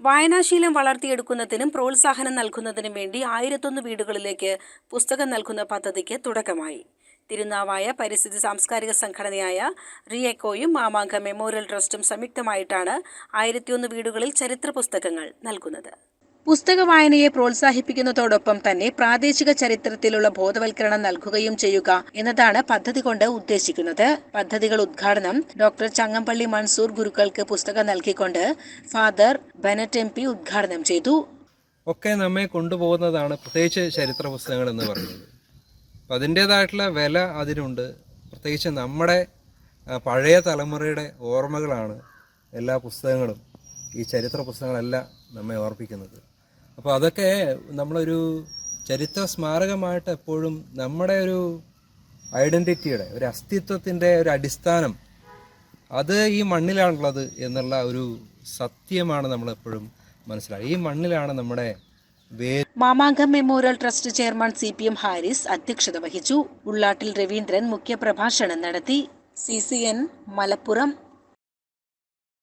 വായനാശീലം വളർത്തിയെടുക്കുന്നതിനും പ്രോത്സാഹനം നൽകുന്നതിനും വേണ്ടി ആയിരത്തൊന്ന് വീടുകളിലേക്ക് പുസ്തകം നൽകുന്ന പദ്ധതിക്ക് തുടക്കമായി. തിരുനാവായ പരിസ്ഥിതി സാംസ്കാരിക സംഘടനയായ റിയക്കോയും മാമാങ്ക മെമ്മോറിയൽ ട്രസ്റ്റും സംയുക്തമായിട്ടാണ് ആയിരത്തിയൊന്ന് വീടുകളിൽ ചരിത്ര പുസ്തകങ്ങൾ നൽകുന്നത്. പുസ്തക വായനയെ പ്രോത്സാഹിപ്പിക്കുന്നതോടൊപ്പം തന്നെ പ്രാദേശിക ചരിത്രത്തിലുള്ള ബോധവൽക്കരണം നൽകുകയും ചെയ്യുക എന്നതാണ് പദ്ധതി കൊണ്ട് ഉദ്ദേശിക്കുന്നത്. പദ്ധതികൾ ഉദ്ഘാടനം ഡോക്ടർ ചങ്ങമ്പള്ളി മൻസൂർ ഗുരുക്കൾക്ക് പുസ്തകം നൽകിക്കൊണ്ട് ഫാദർ ബെനറ്റ് എം പി ഉദ്ഘാടനം ചെയ്തു. ഒക്കെ നമ്മെ കൊണ്ടുപോകുന്നതാണ് പ്രത്യേകിച്ച് ചരിത്ര പുസ്തകങ്ങൾ എന്ന് പറയുന്നത്. അപ്പം അതിന്റേതായിട്ടുള്ള വില അതിനുണ്ട്. പ്രത്യേകിച്ച് നമ്മുടെ പഴയ തലമുറയുടെ ഓർമ്മകളാണ് എല്ലാ പുസ്തകങ്ങളും ഈ ചരിത്ര പുസ്തകങ്ങളെല്ലാം നമ്മെ ഓർപ്പിക്കുന്നത്. അപ്പോൾ അതൊക്കെ നമ്മളൊരു ചരിത്ര സ്മാരകമായിട്ട് എപ്പോഴും നമ്മുടെ ഒരു ഐഡന്റിറ്റിയുടെ ഒരു അസ്തിത്വത്തിന്റെ ഒരു അടിസ്ഥാനം അത് ഈ മണ്ണിലാണുള്ളത് എന്നുള്ള ഒരു സത്യമാണ് നമ്മളെപ്പോഴും മനസ്സിലാക്കുക ഈ മണ്ണിലാണ് നമ്മുടെ Mamankam memorial trust chairman C P M Haris അധ്യക്ഷത വഹിച്ചു. ഉള്ളാട്ടിൽ രവീന്ദ്രൻ മുഖ്യപ്രഭാഷണം നടത്തി. C C N Malappuram